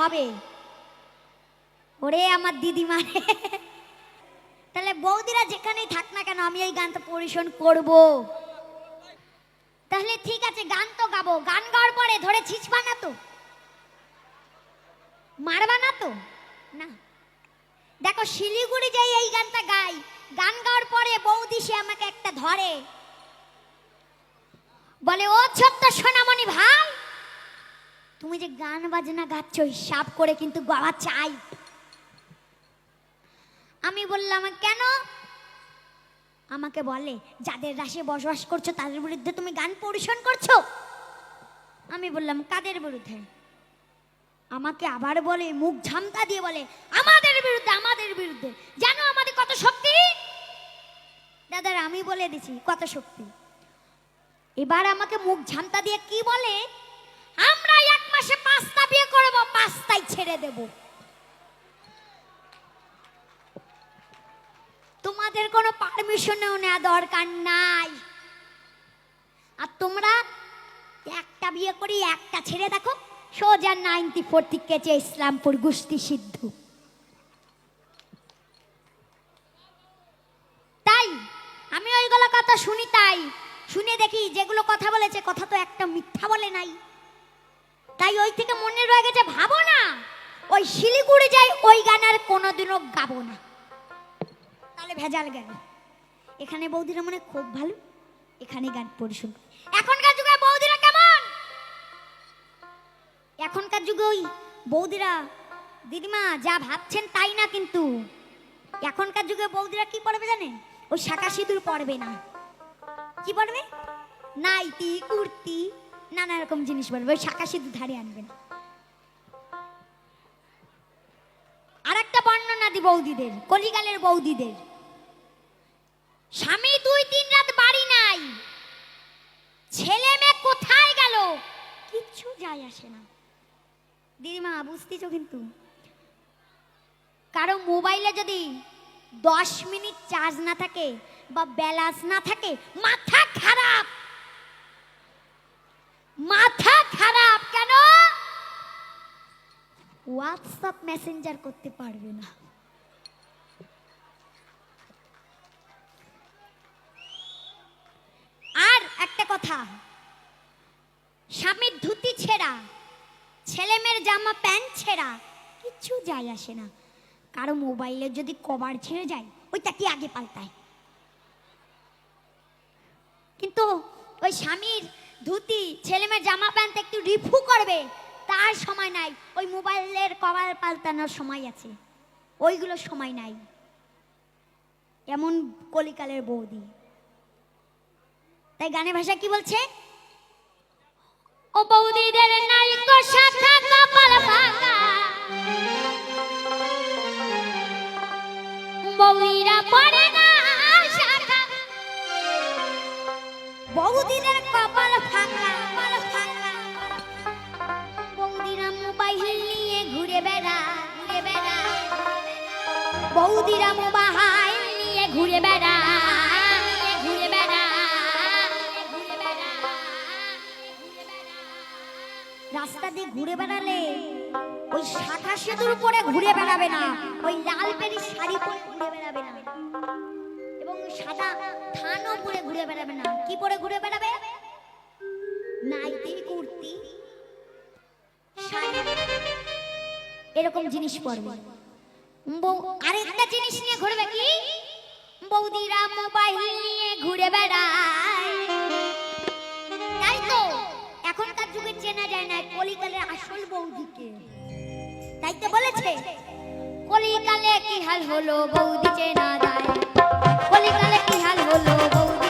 হবে। ওরে আমার দিদিমা রে। তাহলে বৌদিরা যেখানেই থাক না কেন, আমি এই গানটা পরিবেশন করব। তাহলে ঠিক আছে, গান তো গাবো। গান গাওয়ার পরে ধরে ছিচবা না তো? মারবা না তো? না। দেখো, শিলিগুড়ি যাই এই গানটা গাই, গান গাওয়ার পরে বৌদি সে আমাকে একটা ধরে। বলে, ও ছোট্ট সোনামণি ভাই তুমি যে গান বাজনা গাচ্ছ, হিসাব করে কিন্তু গাওয়া চাই। আমি বললাম, কেন? আমাকে বলে, যাদের রাশে বসবাস করছ, তাদের বিরুদ্ধে তুমি গান পরিবেশন করছ? আমি বললাম, কাদের বিরুদ্ধে? আমাকে আবার বলে, মুখ ঝামটা দিয়ে বলে, আমাদের বিরুদ্ধে আমাদের বিরুদ্ধে। জানো আমাদের কত শক্তি? দাদার আমি বলে দিছি, কত শক্তি? এবার আমাকে মুখ ঝামতা দিয়ে কি বলে? আমরা এক মাসে পাঁচটা বিয়ে করব, পাঁচটাই ছেড়ে দেব। তোমাদের কোনো পারমিশনও নেওয়া দরকার নাই। আর তোমরা একটা বিয়ে করি, একটা ছেড়ে দেখো, সোজা নাইনটি ফোর থেকে ইসলামপুর গুস্তি সিদ্ধ। তাই, আমি ওইগুলো কথা শুনি তাই। শুনে দেখি যেগুলো কথা বলেছে, কথা তো একটা মিথ্যা বলে নাই। তাই ওই থেকে মনে রয়ে গেছে, ভাবো না। ওই শিলিগুড়ি যাই, ওই গান আর কোনোদিনও গাবো না। তাহলে ভেজাল গেল এখানে বৌদিরা মনে খুব ভালো। এখানে গান পরিশোধ এখনকার যুগে বৌদিরা কেমন? এখনকার যুগে ওই বৌদিরা, দিদিমা যা ভাবছেন তাই না কিন্তু। এখনকার যুগে বৌদিরা কি পড়বে জানেন ওই শাখা সিঁদুর পড়বে না। কি পড়বে? নাইটি, কুর্তি নানা রকম জিনিস পড়বে ওই শাখা সিঁদুর ধারে আনবে না আর একটা বর্ণনা দি বৌদিদের, কলিকালের বৌদিদের। স্বামী দুই তিন রাত বাড়ি নাই। ছেলে মেয়ে কোথায় গেল? কিচ্ছু যায় আসে না। দিদিমা, বুঝতেছো কিন্তু? কারও মোবাইলে যদি দশ মিনিট চার্জ না থাকে বা ব্যালেন্স না থাকে, মাথা খারাপ। মাথা খারাপ কেন? হোয়াটসঅ্যাপ মেসেঞ্জার করতে পারবে না। আর একটা কথা স্বামীর ধুতি ছেঁড়া ছেলে মেয়ের জামা প্যান্ট ছেঁড়া কিচ্ছু যায় আসে না। কারও মোবাইলে যদি কভার ছেড়ে যায় ওইটা কি আগে পাল্টায়? কিন্তু ওই স্বামীর ধুতি, ছেলে মেয়ের জামা প্যান্ট একটু রিফু করবে। তার সময় নাই। ওই মোবাইলের কভার পাল্টানোর সময় আছে। ওইগুলো সময় নাই। এমন কলিকালের বৌদি। তাই গানের ভাষা কি বলছে? ও বৌদিদের নাইকো শাখা কপাল ভাঙা। বৌদিরা পড়ে বৌদিদের কপাল ফাঁকা কপাল ফাঁকা। বৌদিরা মোবাইল নিয়ে ঘুরে বেড়া ঘুরে বেড়া। বৌদিরা মোবাইল নিয়ে ঘুরে বেড়া ঘুরে বেড়া ঘুরে বেড়া। রাস্তা দিয়ে ঘুরে বেড়ালে ওই শাখা সেতুর উপরে ঘুরে বেড়াবে না, ওই লাল পেরি শাড়ি পরে ঘুরে বেড়াবে না। এবং সাদা থানও পরে ঘুরে বেড়াবে না। কি পরে ঘুরে বেড়াবে? নাইটি কুর্তি এরকম জিনিস পরবে। বউ, আরেকটা জিনিস নিয়ে ঘুরবে কি? বৌদিরা মোবাইল নিয়ে ঘুরে বেড়ায়। তাই তো, এখনকার যুগে চেনা যায় না কলিকালের আসল বৌদিকে। তাই তো বলেছে, কলিকালে কি হাল হলো বৌদি চেনা যায়। কলিকালে কি হাল হলো বৌদি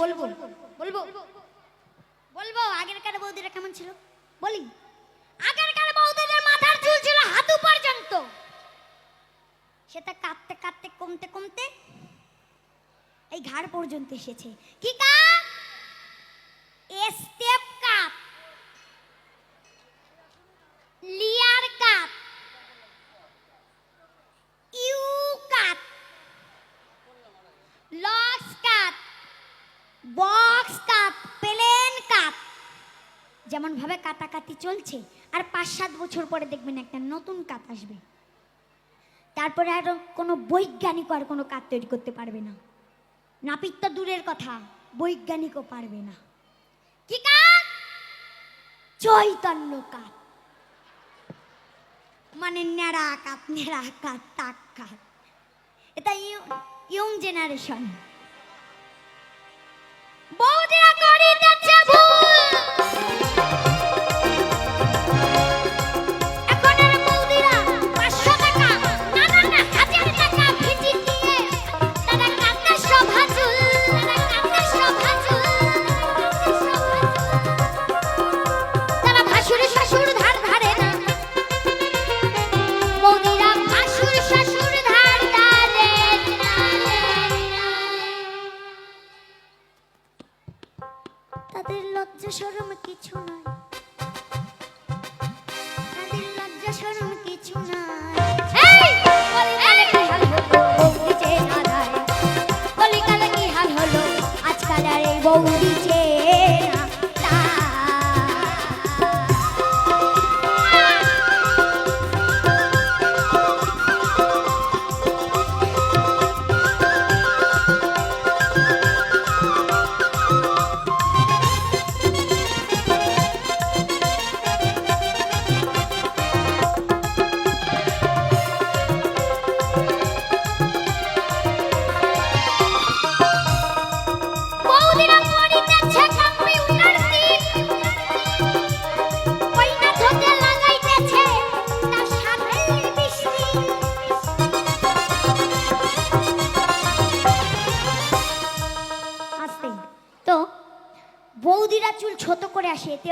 বলব? বলব? আগেরকার বৌদিরা কেমন ছিল? বলি। আগেরকার বৌদিদের মাথার চুল ছিল হাতু পর্যন্ত। সেটা কাঁদতে কাঁদতে কমতে কমতে এই ঘাড় পর্যন্ত এসেছে। কি cup? Step cup layer cup U cup locks cup box cup plain cup যেমন ভাবে কাটাকাটি চলছে, আর পাঁচ সাত বছর পরে দেখবেন একটা নতুন কাপ আসবে। তারপরে আর কোনো বৈজ্ঞানিক আর কোনো কাপ তৈরি করতে পারবে না। নাপিত তো দূরের কথা, বৈজ্ঞানিকও পারবে না। কি কাপ? চৈতন্য কাপ। মানে ন্যাড়া কাপ ন্যাড়া কাপ, তাক কাপ। এটা ইয়ং জেনারেশন। বৌদিরা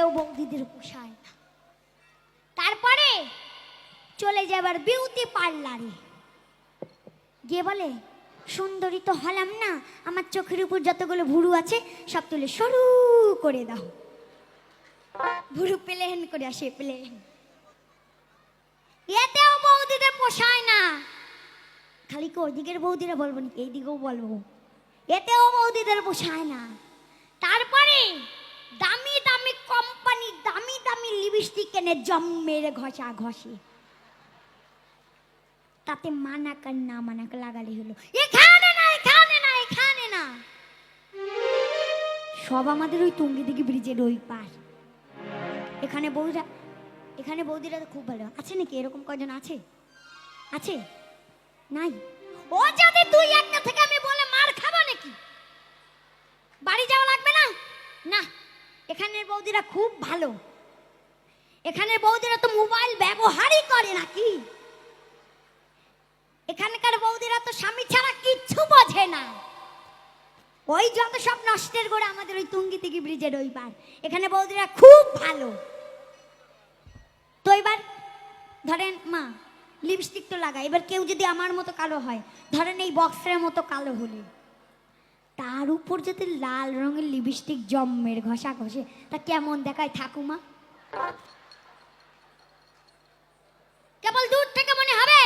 এতেও বৌদিদের পোষায় না। তারপরে চলে যাবার বিউটি পার্লারে। গিয়ে বলে, সুন্দরী তো হলাম না, আমার চোখের উপর যতগুলো ভুরু আছে, সব তুলে সরু করে দাও। ভুরু প্লেন করে আসে প্লেন এতেও বৌদিদের পোষায় না। খালি কি ওইদিকের বৌদিরা বলব নাকি? এইদিকেও বলব। এতেও বৌদিদের পোষায় না। তারপরে দামি দামি কোম্পানি, দামি দামি লিপস্টিক কেনে জম মেরে ঘষা ঘষে। তাতে মানাক আর না মানাক লাগালে হলো। এখানে না এখানে না এখানে না। সব আমাদের ওই টুঙ্গি দিঘি ব্রিজের ওই পার এখানে বৌদিরা এখানে বৌদিরা তো খুব ভালো। আছে নাকি? এরকম কজন আছে? আছে? নাই? ও যদি তুই একটা থেকে আমি বলে মার খাব নাকি? বাড়ি যাওয়া লাগবে না? না। এখানের বৌদিরা খুব ভালো। এখানের বৌদিরা তো মোবাইল ব্যবহারই করে নাকি? এখানকার বৌদিরা তো স্বামী ছাড়া কিচ্ছু বোঝে না। ওই যত সব নষ্টের করে আমাদের ওই তুঙ্গি তিগি ব্রিজের ওই পার এখানে বৌদিরা খুব ভালো। তো এবার ধরেন, মা লিপস্টিক তো লাগাই। এবার কেউ যদি আমার মতো কালো হয়, ধরেন এই বক্সের মতো কালো হলে। তার উপর যদি লাল রঙের লিপস্টিক জম্মের ঘষা ঘষে, তা কেমন দেখায় ঠাকুমা? কেবল দূর থেকে মনে হবে,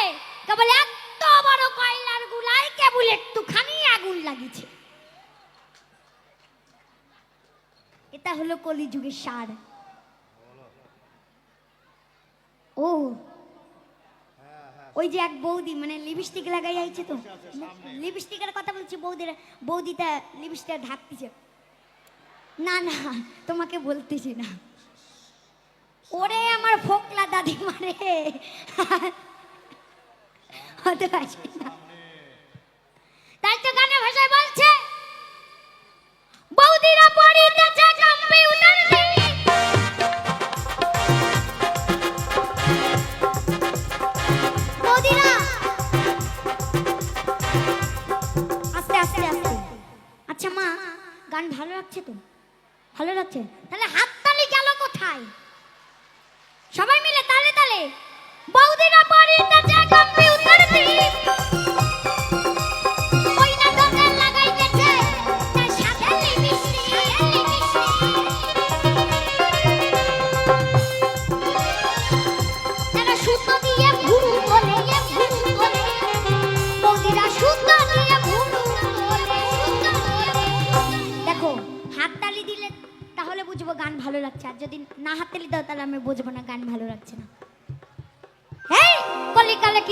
কেবল এত বড় কয়লার গুলায় কেবল একটুখানি আগুন লাগিয়েছে। এটা হলো কলিযুগের সার। ও ওই যে এক বৌদি মানে লিপস্টিক লাগাই আইছে তো। লিপস্টিকের কথা বলছি, বৌদির বৌদিটা লিপস্টিকটা ঢাকতেছে না না, তোমাকে বলতেছি না। ওরে আমার ফোকলা দাদি মারে। হতে পারছি না। ভালো লাগছে তো? ভালো লাগছে? তাহলে হাততালি গেল কোথায়? সবাই মিলে তালে তালে। বৌদিরা পরিতেছে কম্পিউটার দিন।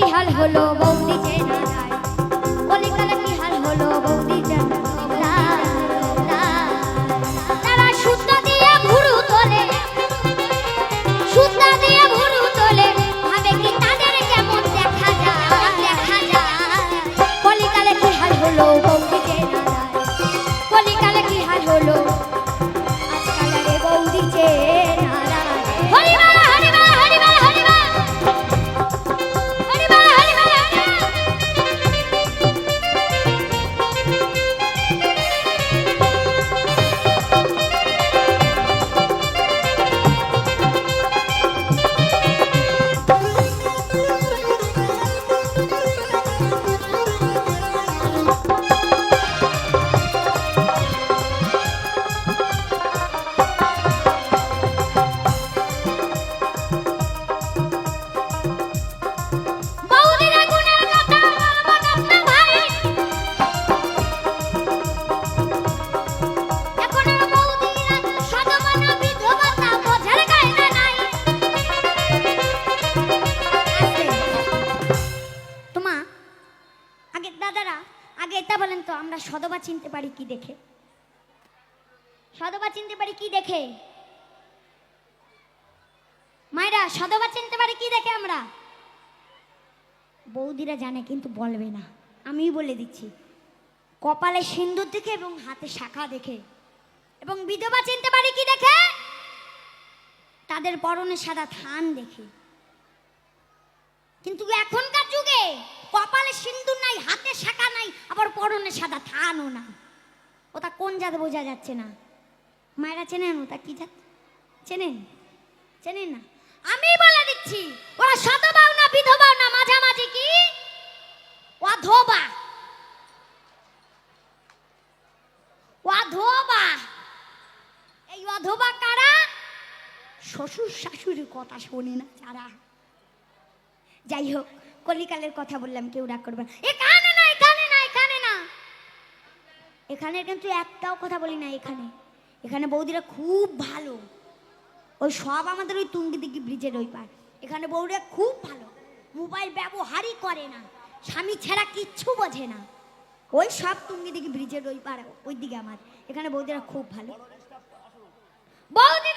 কি হাল বৌদি যে পারি কি দেখে? সদবা চিনতে পারি কি দেখে? মায়েরা সদবা চিনতে পারি কি দেখে আমরা? বৌদিরা জানে কিন্তু বলবে না। আমিই বলে দিচ্ছি। কপালে সিন্দুর দেখে এবং হাতে শাখা দেখে। এবং বিধবা চিনতে পারি কি দেখে? তাদের পরনে সাদা থান দেখে। কিন্তু এখনকার যুগে কপালে সিন্দুর নাই, হাতে শাখা নাই, আবার পরনে সাদা থানও না ওটা কোন জাত বোঝা যাচ্ছে না? মায়েরা চেনেন ওটা কি জাত? চেনেন? চেনেন না? আমি বলে দিচ্ছি, ওরা শতবাও না বিধবাও না মাঝামাঝি কি? অধবা অধবা এই অধবা কারা? শ্বশুর শাশুড়ির কথা শোনে না যারা। যাই হোক, কলিকালের কথা বললাম, কেউ রাগ করবে না। এখানে না এখানে না এখানে না এখানে কিন্তু একটাও কথা বলি না এখানে। এখানে বৌদিরা খুব ভালো। ওই সব আমাদের ওই তুঙ্গি দিঘি ব্রিজের ওই পার। এখানে বৌদিরা খুব ভালো। মোবাইল ব্যবহারই করে না। স্বামী ছাড়া কিচ্ছু বোঝে না। ওই সব তুঙ্গি দিঘি ব্রিজের ওই পার ওই দিকে আমার। এখানে বৌদিরা খুব ভালো। বৌদিরা